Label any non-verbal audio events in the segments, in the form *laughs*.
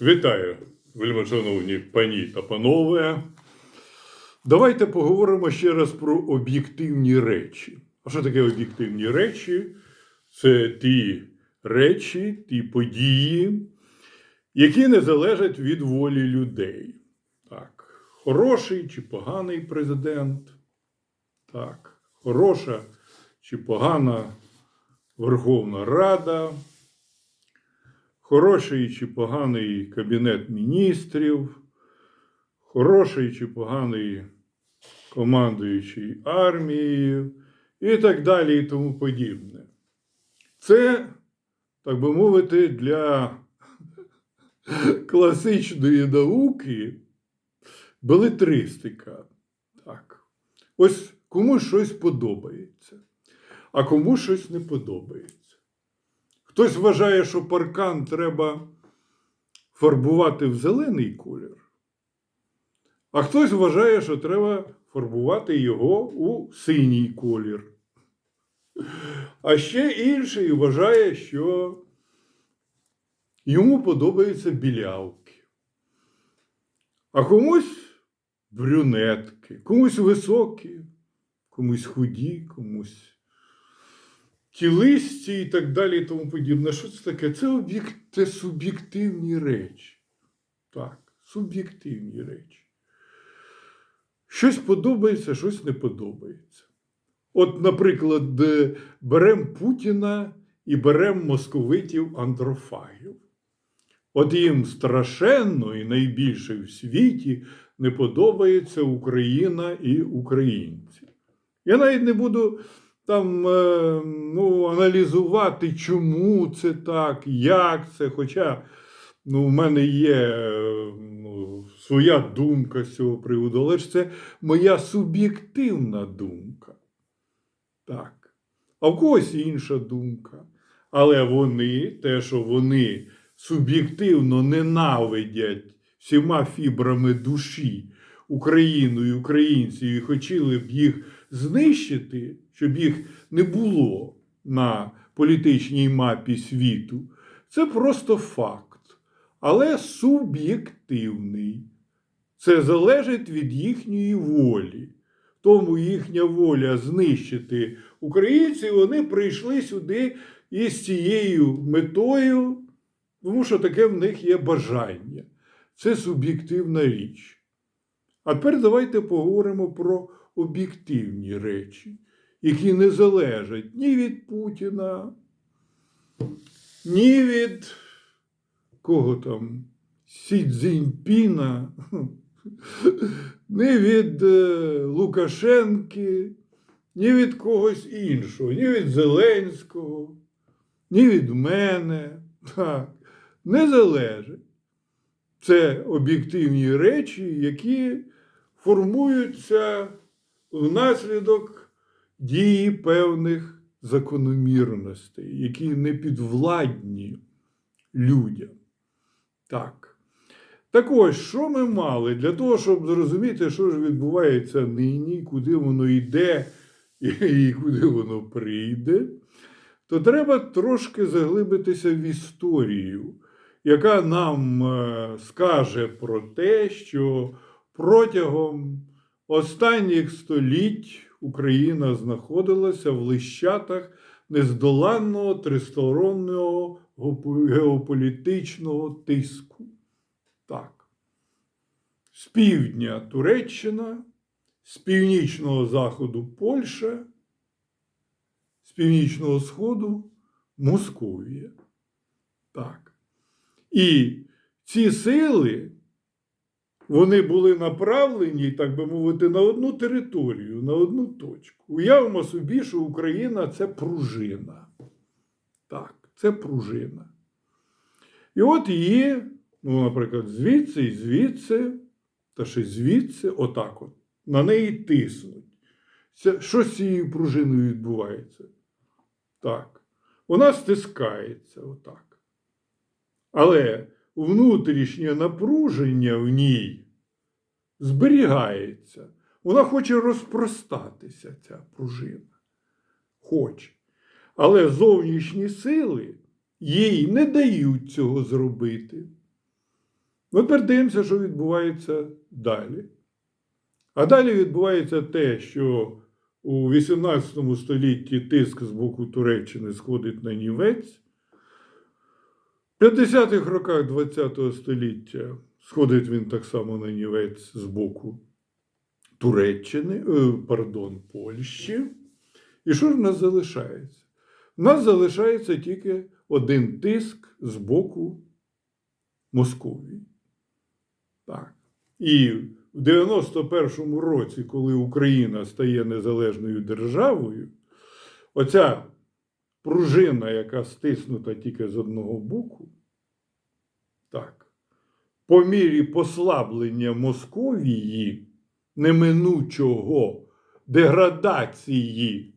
Вітаю, вельмишановні пані та панове. Давайте поговоримо ще раз про об'єктивні речі. А що таке об'єктивні речі? Це ті речі, ті події, які не залежать від волі людей. Так, хороший чи поганий президент, так, хороша чи погана Верховна Рада, хороший чи поганий Кабінет міністрів, хороший чи поганий командуючий армією і так далі, і тому подібне. Це, так би мовити, для *laughs* класичної науки белетристика. Так. Ось комусь щось подобається, а комусь щось не подобається. Хтось вважає, що паркан треба фарбувати в зелений колір, а хтось вважає, що треба фарбувати його у синій колір. А ще інший вважає, що йому подобаються білявки. А комусь брюнетки, комусь високі, комусь худі, комусь тілисті і так далі, і тому подібне. Що це таке? Це, об'єкт, це суб'єктивні речі. Так, суб'єктивні речі. Щось подобається, щось не подобається. От, наприклад, беремо Путіна і беремо московитів андрофагів. От їм страшенно і найбільше в світі не подобається Україна і українці. Я навіть не буду там е, ну, аналізувати, чому це так, як це. Хоча ну, в мене є е, ну, своя думка з цього приводу, але ж це моя суб'єктивна думка. Так. А в когось інша думка. Але вони, те, що вони суб'єктивно ненавидять всіма фібрами душі Україну і українців і хотіли б їх знищити, щоб їх не було на політичній мапі світу, це просто факт, але суб'єктивний. Це залежить від їхньої волі. Тому їхня воля знищити українців, вони прийшли сюди із цією метою, тому що таке в них є бажання. Це суб'єктивна річ. А тепер давайте поговоримо про об'єктивні речі, які не залежать ні від Путіна, ні від кого там Сі Цзіньпіна, ні від е, Лукашенки, ні від когось іншого, ні від Зеленського, ні від мене. Так, не залежить. Це об'єктивні речі, які формуються внаслідок дії певних закономірностей, які не підвладні людям. Так. Так ось, що ми мали для того, щоб зрозуміти, що ж відбувається нині, куди воно йде і куди воно прийде, то треба трошки заглибитися в історію, яка нам е, скаже про те, що протягом останніх століть Україна знаходилася в лищатах нездоланного тристороннього геополітичного тиску. Так. З півдня Туреччина, з північного заходу Польща, з північного сходу Московія. Так. І ці сили вони були направлені, так би мовити, на одну територію, на одну точку. Уявимо собі, що Україна це пружина. Так, це пружина. І от її, ну, наприклад, звідси і звідси, та ще звідси, отак от, на неї тиснуть. Що з цією пружиною відбувається? Так. Вона стискається отак. Але внутрішнє напруження в ній зберігається. Вона хоче розпростатися, ця пружина. Хоче. Але зовнішні сили їй не дають цього зробити. От тепер що відбувається далі. А далі відбувається те, що у 18 столітті тиск з боку Туреччини сходить на нівець. В 50-х роках ХХ століття сходить він так само на нівець з боку Туреччини, е, пардон, Польщі. І що ж в нас залишається? В нас залишається тільки один тиск з боку Московії. Так. І в 91-му році, коли Україна стає незалежною державою, оця пружина, яка стиснута тільки з одного боку, так, по мірі послаблення Московії, неминучого деградації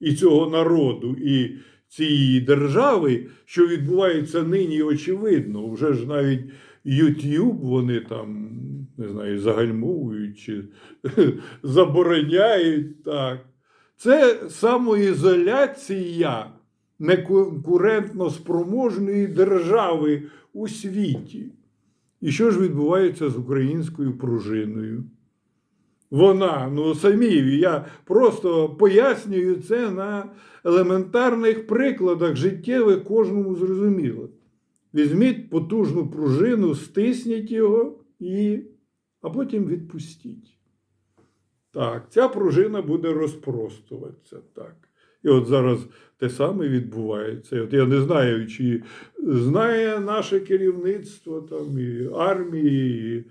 і цього народу, і цієї держави, що відбувається нині, очевидно. Вже ж навіть YouTube вони там, не знаю, загальмовують чи *laughs* забороняють так. Це самоізоляція неконкурентно спроможної держави у світі. І що ж відбувається з українською пружиною? Вона, ну самі, я просто пояснюю це на елементарних прикладах життєвих кожному зрозуміло. Візьміть потужну пружину, стисніть його і, а потім відпустіть. Так, ця пружина буде розпростуватися. Так. І от зараз те саме відбувається. От я не знаю, чи знає наше керівництво, там, і армії,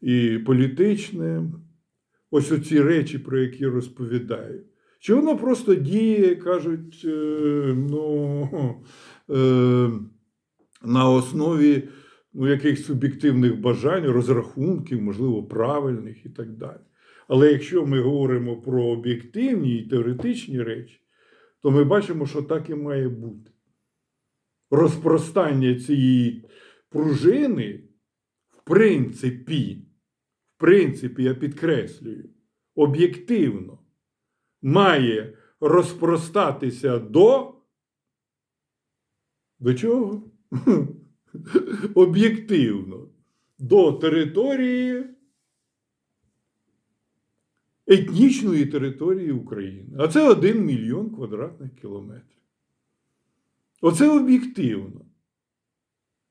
і, і політичне, ось оці речі, про які розповідаю. Чи воно просто діє, кажуть, е, ну, е, на основі ну, якихось суб'єктивних бажань, розрахунків, можливо, правильних і так далі. Але якщо ми говоримо про об'єктивні і теоретичні речі, то ми бачимо, що так і має бути. Розпростання цієї пружини, в принципі, в принципі, я підкреслюю, об'єктивно має розпростатися до. До чого? *laughs* Об'єктивно. До території етнічної території України. А це 1 мільйон квадратних кілометрів. Оце об'єктивно.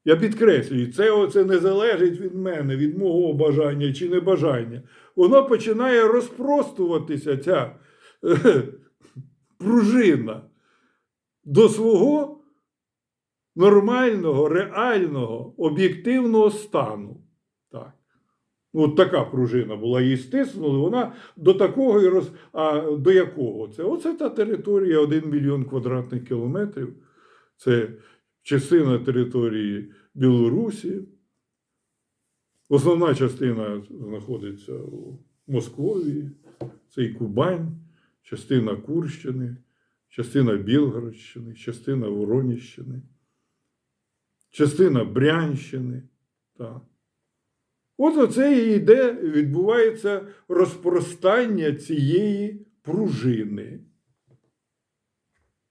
Я підкреслюю, це оце не залежить від мене, від мого бажання чи небажання. Воно починає розпростуватися, ця е, пружина до свого нормального, реального, об'єктивного стану. Ну, От така пружина була її стиснула, вона до такого і роз. А до якого це? Оце та територія 1 мільйон квадратних кілометрів. Це частина території Білорусі. Основна частина знаходиться у Московії, це і Кубань, частина Курщини, частина Білгородщини, частина Вороніщини, частина Брянщини. Так. От оце і йде, відбувається розпростання цієї пружини.